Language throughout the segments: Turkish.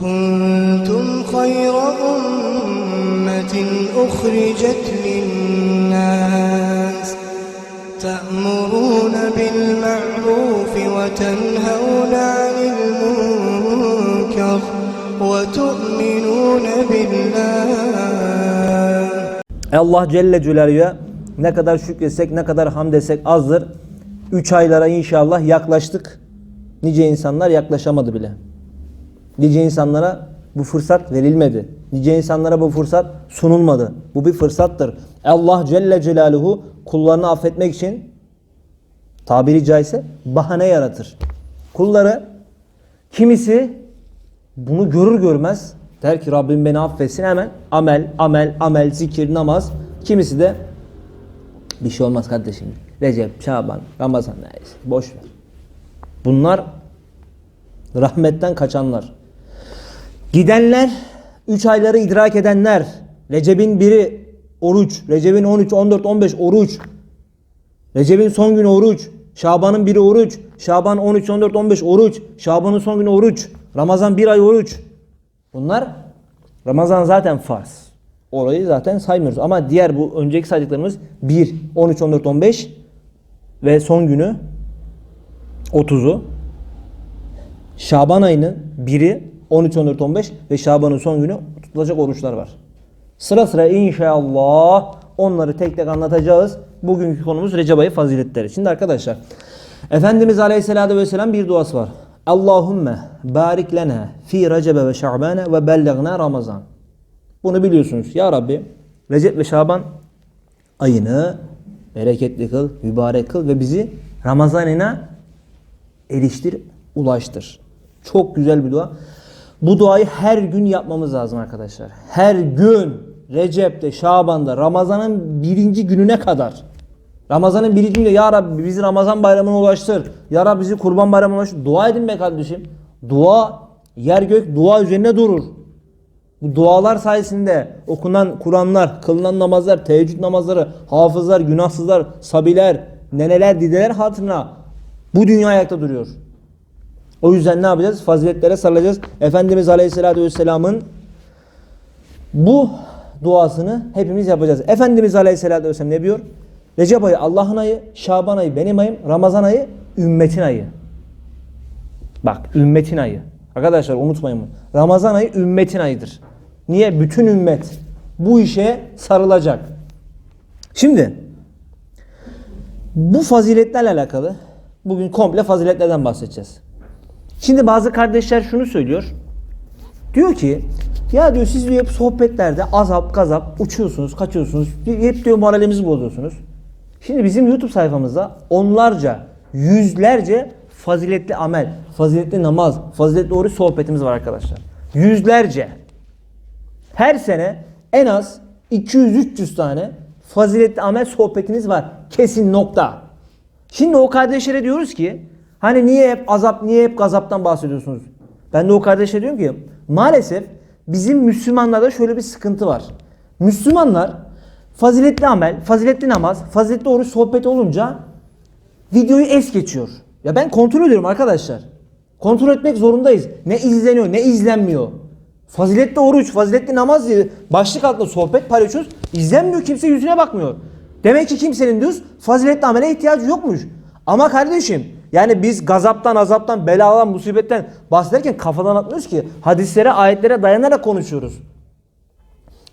كنتم خير أمة أخرجت للناس تأمرون بالمعروف وتنهون عن المنكر وتؤمنون بالله Allah Celle Celaluhu'ya ne kadar şükretsek, ne kadar hamd etsek azdır. 3 aylara inşallah yaklaştık. Nice insanlar yaklaşamadı bile. Nice insanlara bu fırsat verilmedi. Nice insanlara bu fırsat sunulmadı. Bu bir fırsattır. Allah Celle Celaluhu kullarını affetmek için tabiri caizse bahane yaratır. Kulları kimisi bunu görür görmez der ki Rabbim beni affetsin hemen amel, amel, amel, zikir, namaz. Kimisi de bir şey olmaz kardeşim. Recep, Şaban, Ramazan neyse boş ver. Bunlar rahmetten kaçanlar. Gidenler, 3 ayları idrak edenler, Recep'in biri oruç, Recep'in 13, 14, 15 oruç, Recep'in son günü oruç, Şaban'ın biri oruç, Şaban 13, 14, 15 oruç, Şaban'ın son günü oruç, Ramazan bir ay oruç. Bunlar Ramazan zaten farz. Orayı zaten saymıyoruz. Ama diğer bu önceki saydıklarımız 1, 13, 14, 15 ve son günü 30'u. Şaban ayının 1'i 13, 14, 15 ve Şaban'ın son günü tutulacak oruçlar var. Sıra sıra inşallah onları tek tek anlatacağız. Bugünkü konumuz Recep ayı faziletleri. Şimdi arkadaşlar Efendimiz Aleyhisselatü Vesselam bir duası var. Allahümme barik lena fi Recebe ve Şa'bane ve bellegna Ramazan. Bunu biliyorsunuz. Ya Rabbi Recep ve Şaban ayını bereketli kıl, mübarek kıl ve bizi Ramazan ayına eriştir, ulaştır. Çok güzel bir dua. Bu duayı her gün yapmamız lazım arkadaşlar. Her gün Recep'te, Şaban'da, Ramazan'ın birinci gününe kadar. Ramazan'ın birinci günü Ya Rabbi bizi Ramazan bayramına ulaştır. Ya Rabbi bizi kurban bayramına ulaştır. Dua edin be kardeşim. Dua, yer gök dua üzerine durur. Bu dualar sayesinde okunan Kur'anlar, kılınan namazlar, teheccüd namazları, hafızlar, günahsızlar, sabiler, neneler, dideler hatırına bu dünya ayakta duruyor. O yüzden ne yapacağız? Faziletlere sarılacağız. Efendimiz Aleyhisselatü Vesselam'ın bu duasını hepimiz yapacağız. Efendimiz Aleyhisselatü Vesselam ne diyor? Recep ayı Allah'ın ayı, Şaban ayı benim ayım, Ramazan ayı ümmetin ayı. Bak ümmetin ayı. Arkadaşlar unutmayın bunu. Ramazan ayı ümmetin ayıdır. Niye? Bütün ümmet bu işe sarılacak. Şimdi bu faziletlerle alakalı bugün komple faziletlerden bahsedeceğiz. Şimdi bazı kardeşler şunu söylüyor. Diyor ki ya diyor siz diyor hep sohbetlerde azap gazap uçuyorsunuz kaçıyorsunuz hep diyor moralimizi bozuyorsunuz. Şimdi bizim YouTube sayfamızda onlarca yüzlerce faziletli amel, faziletli namaz, faziletli oruç sohbetimiz var arkadaşlar. Yüzlerce. Her sene en az 200-300 tane faziletli amel sohbetiniz var. Kesin nokta. Şimdi o kardeşlere diyoruz ki hani niye hep azap, niye hep gazaptan bahsediyorsunuz? Ben de o kardeşlere diyorum ki maalesef bizim Müslümanlarda şöyle bir sıkıntı var. Müslümanlar faziletli amel, faziletli namaz, faziletli oruç sohbeti olunca videoyu es geçiyor. Ya ben kontrol ediyorum arkadaşlar. Kontrol etmek zorundayız. Ne izleniyor, ne izlenmiyor. Faziletli oruç, faziletli namaz diye başlık altında sohbet paylaşıyoruz. İzlenmiyor, kimse yüzüne bakmıyor. Demek ki kimsenin diyoruz faziletli amele ihtiyacı yokmuş. Ama kardeşim yani biz gazaptan, azaptan, beladan, musibetten bahsederken kafadan atmıyoruz ki. Hadislere, ayetlere dayanarak konuşuyoruz.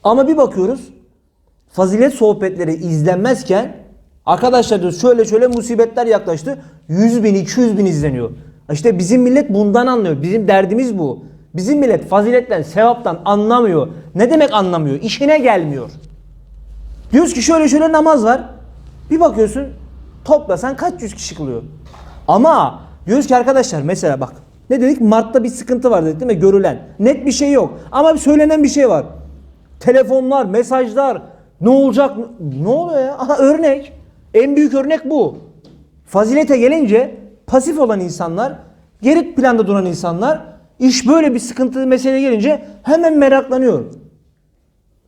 Ama bir bakıyoruz fazilet sohbetleri izlenmezken arkadaşlar diyoruz şöyle şöyle musibetler yaklaştı. 100 bin 200 bin izleniyor. İşte bizim millet bundan anlıyor. Bizim derdimiz bu. Bizim millet faziletten, sevaptan anlamıyor. Ne demek anlamıyor? İşine gelmiyor. Diyoruz ki şöyle şöyle namaz var. Bir bakıyorsun toplasan kaç yüz kişi kılıyor. Ama diyoruz ki arkadaşlar mesela bak ne dedik? Mart'ta bir sıkıntı var dedik değil mi? Görülen. Net bir şey yok. Ama bir söylenen bir şey var. Telefonlar, mesajlar. Ne olacak? Ne oluyor ya? Aha örnek. En büyük örnek bu. Fazilete gelince pasif olan insanlar, geri planda duran insanlar iş böyle bir sıkıntılı mesele gelince hemen meraklanıyor.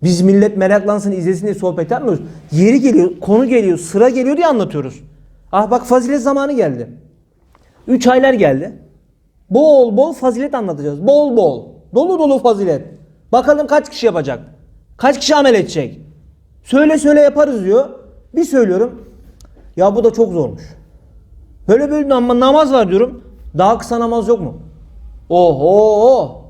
Biz millet meraklansın, izlesin diye sohbet yapmıyoruz. Yeri geliyor, konu geliyor, sıra geliyor diye anlatıyoruz. Ah bak fazilet zamanı geldi. 3 aylar geldi. Bol bol fazilet anlatacağız. Bol bol. Dolu dolu fazilet. Bakalım kaç kişi yapacak? Kaç kişi amel edecek? Söyle söyle yaparız diyor. Bir söylüyorum. Ya bu da çok zormuş. Böyle böyle nam- namaz var diyorum. Daha kısa namaz yok mu? Oho!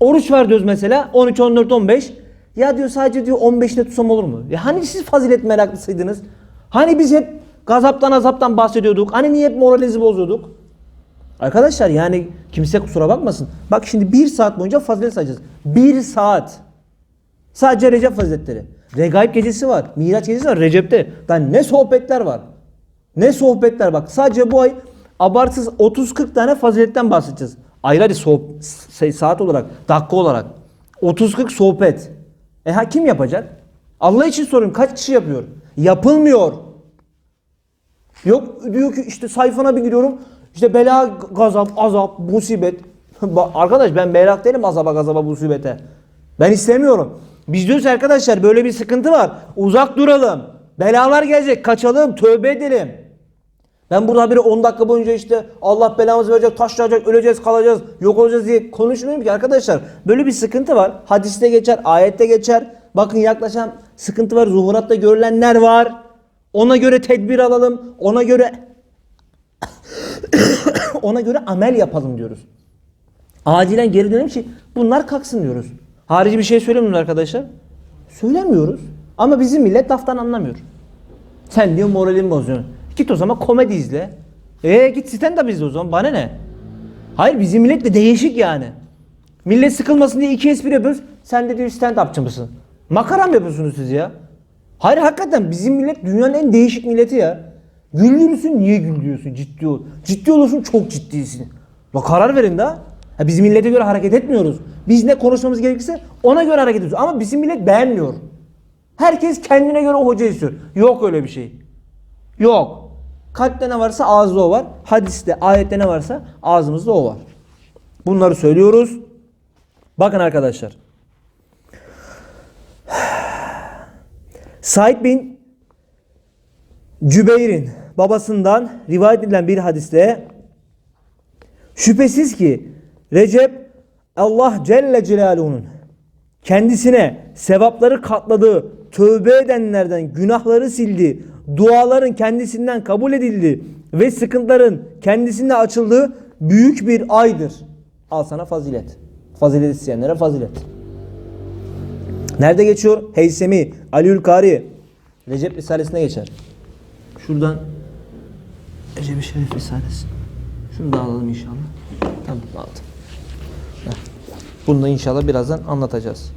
Oruç var diyoruz mesela 13, 14, 15. Ya diyor sadece diyor 15'te tutsam olur mu? Ya hani siz fazilet meraklısıydınız? Hani biz hep gazaptan azaptan bahsediyorduk? Hani niye hep moralinizi bozuyorduk? Arkadaşlar yani kimse kusura bakmasın. Bak şimdi bir saat boyunca fazilet sayacağız. Bir saat. Sadece Recep faziletleri. Regaib gecesi var. Miraç gecesi var Recep'te. Daha ne sohbetler var. Ne sohbetler bak. Sadece bu ay abartsız 30-40 tane faziletten bahsedeceğiz. Ayrı ayrı sohb- say- saat olarak, dakika olarak. 30-40 sohbet. E ha kim yapacak? Allah için soruyorum kaç kişi yapıyor? Yapılmıyor. Yok diyor ki işte sayfana bir giriyorum. İşte bela, gazap, azap, musibet. Arkadaş ben merak değilim azaba, gazaba, musibete. Ben istemiyorum. Biz diyoruz arkadaşlar böyle bir sıkıntı var. Uzak duralım. Belalar gelecek. Kaçalım. Tövbe edelim. Ben burada bir 10 dakika boyunca işte Allah belamızı verecek, taşlayacak, öleceğiz, kalacağız, yok olacağız diye konuşmuyorum ki arkadaşlar. Böyle bir sıkıntı var. Hadiste geçer, ayette geçer. Bakın yaklaşan sıkıntı var. Zuhuratta görülenler var. Ona göre tedbir alalım. Ona göre ona göre amel yapalım diyoruz. Acilen geri dönelim ki bunlar kalksın diyoruz. Harici bir şey söylemiyoruz arkadaşlar. Söylemiyoruz. Ama bizim millet laftan anlamıyor. Sen diyor moralin bozuyorsun. Git o zaman komedi izle. E git stand up izle o zaman. Bana ne? Hayır bizim millet de değişik yani. Millet sıkılmasın diye iki espri yapıyoruz. Sen de diyor stand upçı mısın? Makara mı yapıyorsunuz siz ya? Hayır hakikaten bizim millet dünyanın en değişik milleti ya. Güldürürsün niye güldürüyorsun ciddi ol. Ciddi olursun çok ciddisin. La karar verin de. Ha, biz millete göre hareket etmiyoruz. Biz ne konuşmamız gerekirse ona göre hareket ediyoruz. Ama bizim millet beğenmiyor. Herkes kendine göre o hoca istiyor. Yok öyle bir şey. Yok. Kalpte ne varsa ağızda o var. Hadiste, ayette ne varsa ağzımızda o var. Bunları söylüyoruz. Bakın arkadaşlar. Said bin Cübeyr'in babasından rivayet edilen bir hadiste şüphesiz ki Recep Allah Celle Celaluhu'nun kendisine sevapları katladığı, tövbe edenlerden günahları sildi, duaların kendisinden kabul edildi ve sıkıntıların kendisinde açıldığı büyük bir aydır. Al sana fazilet. Fazilet isteyenlere fazilet. Nerede geçiyor? Heysemi, Aliül Kari, Recep Risalesi'ne geçer. Şuradan Recep-i Şerif Risalesi. Şunu da alalım inşallah. Tamam aldım. Bunu da inşallah birazdan anlatacağız.